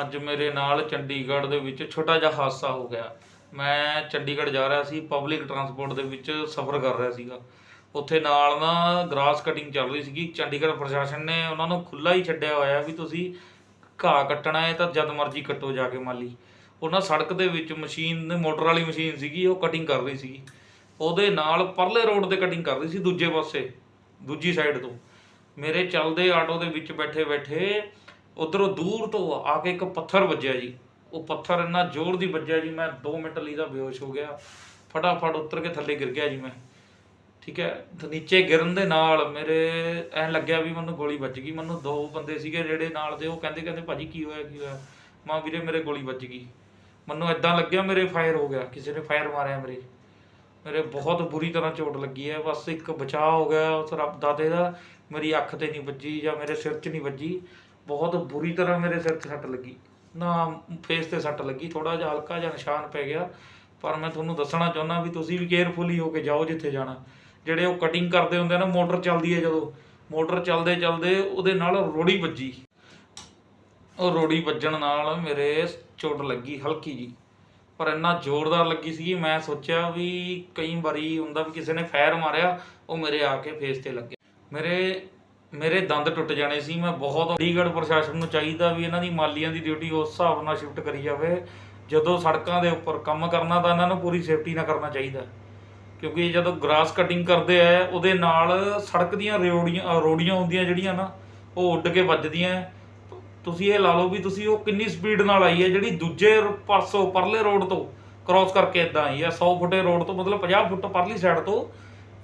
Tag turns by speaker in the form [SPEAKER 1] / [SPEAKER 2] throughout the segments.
[SPEAKER 1] ਅੱਜ ਮੇਰੇ ਨਾਲ ਚੰਡੀਗੜ੍ਹ ਦੇ ਵਿੱਚ ਛੋਟਾ ਜਿਹਾ ਹਾਦਸਾ ਹੋ ਗਿਆ। ਮੈਂ ਚੰਡੀਗੜ੍ਹ ਜਾ ਰਿਹਾ ਸੀ ਪਬਲਿਕ ਟਰਾਂਸਪੋਰਟ ਦੇ ਵਿੱਚ ਸਫ਼ਰ ਕਰ ਰਿਹਾ ਸੀਗਾ। ਉੱਥੇ ਨਾਲ ਨਾ ਗ੍ਰਾਸ ਕਟਿੰਗ ਚੱਲ ਰਹੀ ਸੀਗੀ। ਚੰਡੀਗੜ੍ਹ ਪ੍ਰਸ਼ਾਸਨ ਨੇ ਉਹਨਾਂ ਨੂੰ ਖੁੱਲਾ ਹੀ ਛੱਡਿਆ ਹੋਇਆ ਵੀ ਤੁਸੀਂ ਘਾਹ ਕੱਟਣਾ ਹੈ ਤਾਂ ਜਦ ਮਰਜ਼ੀ ਕੱਟੋ ਜਾ ਕੇ ਮਾਲੀ। ਉਹਨਾਂ ਸੜਕ ਦੇ ਵਿੱਚ ਮਸ਼ੀਨ, ਮੋਟਰ ਵਾਲੀ ਮਸ਼ੀਨ ਸੀਗੀ, ਉਹ ਕਟਿੰਗ ਕਰ ਰਹੀ ਸੀਗੀ। ਉਹਦੇ ਨਾਲ ਪਰਲੇ ਰੋਡ ਤੇ ਕਟਿੰਗ ਕਰ ਰਹੀ ਸੀ, ਦੂਜੇ ਪਾਸੇ, ਦੂਜੀ ਸਾਈਡ ਤੋਂ। ਮੇਰੇ ਚੱਲਦੇ ਆਟੋ ਦੇ ਵਿੱਚ ਬੈਠੇ ਬੈਠੇ ਉਧਰੋਂ ਦੂਰ ਤੋਂ ਆ ਕੇ ਇੱਕ ਪੱਥਰ ਵੱਜਿਆ ਜੀ। ਉਹ ਪੱਥਰ ਇੰਨਾ ਜ਼ੋਰ ਦੀ ਵੱਜਿਆ ਜੀ, ਮੈਂ 2 ਮਿੰਟ ਲਈ ਦਾ ਬੇਹੋਸ਼ ਹੋ ਗਿਆ। ਫਟਾਫਟ ਉੱਤਰ ਕੇ ਥੱਲੇ ਗਿਰ ਗਿਆ ਜੀ ਮੈਂ। ਠੀਕ ਹੈ, ਤੇ ਨੀਚੇ ਗਿਰਨ ਦੇ ਨਾਲ ਮੇਰੇ ਐਂ ਲੱਗਿਆ ਵੀ ਮੈਨੂੰ ਗੋਲੀ ਵੱਜ ਗਈ। ਮੈਨੂੰ ਦੋ ਬੰਦੇ ਸੀਗੇ ਜਿਹੜੇ ਨਾਲ ਦੇ, ਉਹ ਕਹਿੰਦੇ ਕਹਿੰਦੇ, ਭਾਜੀ, ਕੀ ਹੋਇਆ ਕੀ ਹੋਇਆ? ਮਾਂ ਵੀਰੇ, ਮੇਰੇ ਗੋਲੀ ਵੱਜ ਗਈ। ਮੈਨੂੰ ਐਦਾਂ ਲੱਗਿਆ ਮੇਰੇ ਫਾਇਰ ਹੋ ਗਿਆ, ਕਿਸੇ ਨੇ ਫਾਇਰ ਮਾਰਿਆ ਮੇਰੇ। ਮੇਰੇ ਬਹੁਤ ਬੁਰੀ ਤਰ੍ਹਾਂ ਚੋਟ ਲੱਗੀ ਹੈ। ਬਸ ਇੱਕ ਬਚਾਅ ਹੋ ਗਿਆ ਉਸ ਰੱਬ ਦਾਤੇ ਦਾ। ਮੇਰੀ ਅੱਖ ਤੇ ਨਹੀਂ ਵੱਜੀ ਜਾਂ ਮੇਰੇ ਸਿਰ 'ਚ ਨਹੀਂ ਵੱਜੀ। ਬਹੁਤ ਬੁਰੀ ਤਰ੍ਹਾਂ ਮੇਰੇ ਸਿਰ 'ਤੇ ਸੱਟ ਲੱਗੀ। ਨਾ ਫੇਸ ਤੇ ਸੱਟ ਲੱਗੀ ਥੋੜਾ ਜਿਹਾ ਹਲਕਾ ਜਿਹਾ ਨਿਸ਼ਾਨ ਪੈ ਗਿਆ। ਪਰ ਮੈਂ ਤੁਹਾਨੂੰ ਦੱਸਣਾ ਚਾਹੁੰਦਾ ਵੀ ਤੁਸੀਂ ਵੀ ਕੇਅਰਫੁਲੀ ਹੋ ਕੇ ਜਾਓ ਜਿੱਥੇ ਜਾਣਾ। ਜਿਹੜੇ ਉਹ ਕਟਿੰਗ ਕਰਦੇ ਹੁੰਦੇ ਆ ਨਾ, ਮੋਟਰ ਚੱਲਦੀ ਹੈ ਜਦੋਂ। ਮੋਟਰ ਚੱਲਦੇ ਚੱਲਦੇ ਉਹਦੇ ਨਾਲ ਰੋੜੀ ਵੱਜੀ। ਉਹ ਰੋੜੀ ਵੱਜਣ ਨਾਲ ਮੇਰੇ ਚੋਟ ਲੱਗੀ ਹਲਕੀ ਜੀ। ਪਰ ਇੰਨਾ ਜ਼ੋਰਦਾਰ ਲੱਗੀ ਸੀ ਮੈਂ ਸੋਚਿਆ ਵੀ ਕਈ ਵਾਰੀ ਹੁੰਦਾ ਵੀ ਕਿਸੇ ਨੇ ਫਾਇਰ ਮਾਰਿਆ, ਉਹ ਮੇਰੇ ਆ ਕੇ ਫੇਸ ਤੇ ਲੱਗਿਆ ਮੇਰੇ ਮੇਰੇ ਦੰਦ ਟੁੱਟ ਜਾਣੇ ਸੀ, ਮੈਂ ਬਹੁਤ ਚੰਡੀਗੜ੍ਹ ਪ੍ਰਸ਼ਾਸਨ ਨੂੰ ਚਾਹੀਦਾ ਵੀ ਇਹਨਾਂ ਦੀ ਮਾਲੀਆਂ ਦੀ ਡਿਊਟੀ ਉਸ ਹਿਸਾਬ ਨਾਲ ਸ਼ਿਫਟ ਕਰੀ ਜਾਵੇ। ਜਦੋਂ ਸੜਕਾਂ ਦੇ ਉੱਪਰ ਕੰਮ ਕਰਨਾ ਤਾਂ ਇਹਨਾਂ ਨੂੰ ਪੂਰੀ ਸੇਫਟੀ ਨਾਲ ਕਰਨਾ ਚਾਹੀਦਾ। ਕਿਉਂਕਿ ਜਦੋਂ ਗ੍ਰਾਸ ਕਟਿੰਗ ਕਰਦੇ ਆ, ਉਹਦੇ ਨਾਲ ਸੜਕ ਦੀਆਂ ਰੋੜੀਆਂ ਰੋੜੀਆਂ ਹੁੰਦੀਆਂ ਜਿਹੜੀਆਂ ਨਾ, ਉਹ ਉੱਡ ਕੇ ਵੱਜਦੀਆਂ। ਤੁਸੀਂ ਇਹ ਲਾ ਲਓ ਵੀ ਤੁਸੀਂ ਉਹ ਕਿੰਨੀ ਸਪੀਡ ਨਾਲ ਆਈ ਹੈ, ਜਿਹੜੀ ਦੂਜੇ ਰ- ਪਾਸੋਂ ਪਰਲੇ ਰੋਡ ਤੋਂ ਕ੍ਰਾਸ ਕਰਕੇ ਇਦਾਂ ਆਈ ਹੈ। 100 ਫੁੱਟੇ ਰੋਡ ਤੋਂ, ਮਤਲਬ 50 ਫੁੱਟ ਪਰਲੀ ਸਾਈਡ ਤੋਂ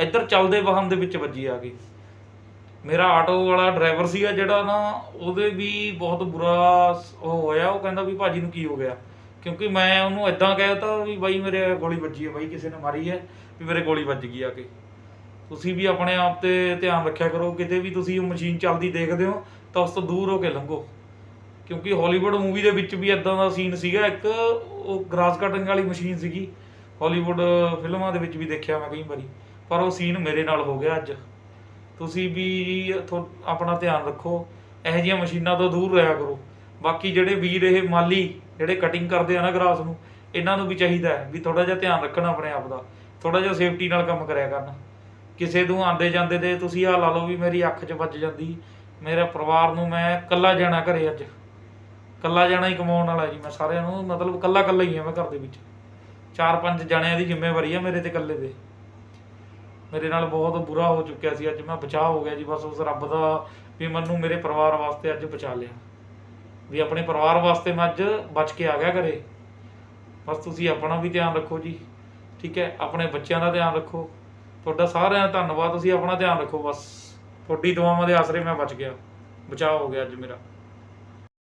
[SPEAKER 1] ਇੱਧਰ ਚੱਲਦੇ ਵਾਹਨ ਦੇ ਵਿੱਚ ਵੱਜੀ ਆ ਗਈ। ਮੇਰਾ ਆਟੋ ਵਾਲਾ ਡਰਾਈਵਰ ਸੀਗਾ ਜਿਹੜਾ ਨਾ, ਉਹਦੇ ਵੀ ਬਹੁਤ ਬੁਰਾ ਉਹ ਹੋਇਆ, ਉਹ ਕਹਿੰਦਾ ਵੀ ਭਾਜੀ ਨੂੰ ਕੀ ਹੋ ਗਿਆ? ਕਿਉਂਕਿ ਮੈਂ ਉਹਨੂੰ ਇਦਾਂ ਕਹਿਤਾ ਵੀ ਬਾਈ ਮੇਰੇ ਗੋਲੀ ਵੱਜੀ ਹੈ ਬਾਈ ਕਿਸੇ ਨੇ ਮਾਰੀ ਹੈ ਵੀ ਮੇਰੇ ਗੋਲੀ ਵੱਜ ਗਈ ਆ ਕੇ। ਤੁਸੀਂ ਵੀ ਆਪਣੇ ਆਪ ਤੇ ਧਿਆਨ ਰੱਖਿਆ ਕਰੋ, ਕਿਤੇ ਵੀ ਤੁਸੀਂ ਉਹ ਮਸ਼ੀਨ ਚੱਲਦੀ ਦੇਖਦੇ ਹੋ, ਤਾਂ ਉਸ ਤੋਂ ਦੂਰ ਹੋ ਕੇ ਲੰਘੋ। ਕਿਉਂਕਿ ਹਾਲੀਵੁੱਡ ਮੂਵੀ ਦੇ ਵਿੱਚ ਵੀ ਇਦਾਂ ਦਾ ਸੀਨ ਸੀਗਾ, ਇੱਕ ਉਹ ਗ੍ਰਾਸ ਕਟਿੰਗ ਵਾਲੀ ਮਸ਼ੀਨ ਸੀਗੀ। ਹਾਲੀਵੁੱਡ ਫਿਲਮਾਂ ਦੇ ਵਿੱਚ ਵੀ ਦੇਖਿਆ ਮੈਂ ਕਈ ਵਾਰੀ, ਪਰ ਉਹ ਸੀਨ ਮੇਰੇ ਨਾਲ ਹੋ ਗਿਆ ਅੱਜ। ਤੁਸੀਂ ਵੀ ਥੋ- ਆਪਣਾ ਧਿਆਨ ਰੱਖੋ, ਇਹੋ ਜਿਹੀਆਂ ਮਸ਼ੀਨਾਂ ਤੋਂ ਦੂਰ ਰਿਹਾ ਕਰੋ। ਬਾਕੀ ਜਿਹੜੇ ਵੀਰ ਇਹ ਮਾਲੀ ਜਿਹੜੇ ਕਟਿੰਗ ਕਰਦੇ ਆ ਨਾ ਗਰਾਸ ਨੂੰ, ਇਹਨਾਂ ਨੂੰ ਵੀ ਚਾਹੀਦਾ ਹੈ ਵੀ ਥੋੜਾ ਜਿਹਾ ਧਿਆਨ ਰੱਖਣਾ ਆਪਣੇ ਆਪ ਦਾ ਥੋੜਾ ਜਿਹਾ ਸੇਫਟੀ ਨਾਲ ਕੰਮ ਕਰਿਆ ਕਰਨ। ਕਿਸੇ ਨੂੰ ਆਂਦੇ ਜਾਂਦੇ ਤੇ ਤੁਸੀਂ ਆ ਲਾ ਲਓ ਵੀ ਮੇਰੀ ਅੱਖ 'ਚ ਵੱਜ ਜਾਂਦੀ, ਮੇਰਾ ਪਰਿਵਾਰ ਨੂੰ ਮੈਂ ਇਕੱਲਾ ਜਾਣਾ ਘਰੇ ਅੱਜ। ਇਕੱਲਾ ਜਾਣਾ ਹੀ ਕਮਾਉਣ ਵਾਲਾ ਜੀ, ਮੈਂ ਸਾਰਿਆਂ ਨੂੰ ਮਤਲਬ ਇਕੱਲਾ ਇਕੱਲਾ ਹੀ ਆ ਮੈਂ ਘਰ ਦੇ ਵਿੱਚ। ਚਾਰ ਪੰਜ ਜਣਿਆਂ ਦੀ ਜ਼ਿੰਮੇਵਾਰੀ ਆ ਮੇਰੇ ਤੇ ਇਕੱਲੇ ਦੇ। ਮੇਰੇ ਨਾਲ ਬਹੁਤ ਬੁਰਾ ਹੋ ਚੁੱਕਿਆ ਸੀ, ਅੱਜ ਮੈਂ ਬਚਾਅ ਹੋ ਗਿਆ ਜੀ, ਬਸ ਉਸ ਰੱਬ ਦਾ ਵੀ ਮੈਨੂੰ ਮੇਰੇ ਪਰਿਵਾਰ ਵਾਸਤੇ ਅੱਜ ਬਚਾ ਲਿਆ। ਵੀ ਆਪਣੇ ਪਰਿਵਾਰ ਵਾਸਤੇ ਮੈਂ ਅੱਜ ਬਚ ਕੇ ਆ ਗਿਆ ਘਰੇ। ਬਸ ਤੁਸੀਂ ਆਪਣਾ ਵੀ ਧਿਆਨ ਰੱਖੋ ਜੀ, ਠੀਕ ਹੈ? ਆਪਣੇ ਬੱਚਿਆਂ ਦਾ ਧਿਆਨ ਰੱਖੋ। ਤੁਹਾਡਾ ਸਾਰਿਆਂ ਦਾ ਧੰਨਵਾਦ, ਤੁਸੀਂ ਆਪਣਾ ਧਿਆਨ ਰੱਖੋ ਬਸ। ਤੁਹਾਡੀ ਦੁਆਵਾਂ ਦੇ ਆਸਰੇ ਮੈਂ ਬਚ ਗਿਆ, ਬਚਾਅ ਹੋ ਗਿਆ ਅੱਜ ਮੇਰਾ।